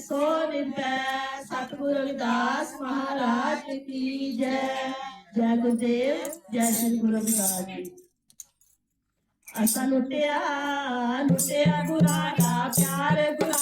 ਸੋ ਨਿਰਭੈ ਸਤਿਗੁਰ ਰਵਿਦਾਸ ਮਹਾਰਾਜ ਕੀ ਜੈ। ਜੈ ਗੁਰਦੇਵ, ਜੈ ਸ੍ਰੀ ਗੁਰੂ ਰਵਿਦਾਸ ਜੀ। ਅਸਾਂ ਲੁੱਟਿਆ ਲੁੱਟਿਆ ਗੁਰਾਂ ਦਾ ਪਿਆਰ ਗੁਰੂ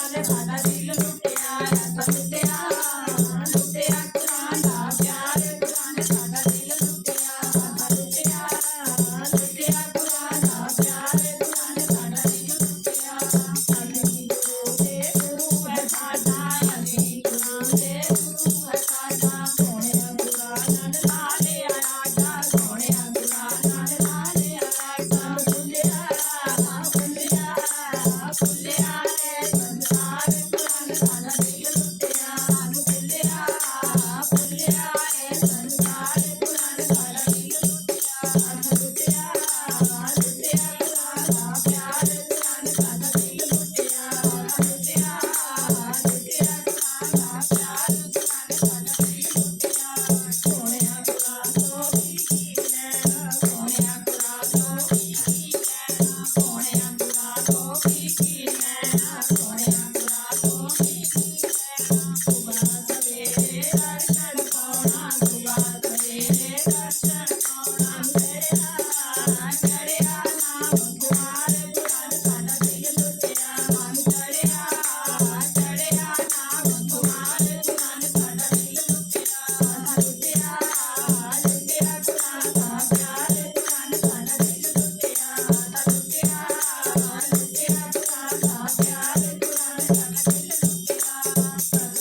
you.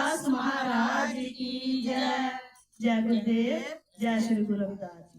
ਦਾਸ ਮਹਾਰਾਜ ਕੀ ਜੈ। ਜੈ ਗੁਰਦੇਵ ਜੈ ਸ਼੍ਰੀ ਗੁਰੂ ਰਵਿਦਾਸ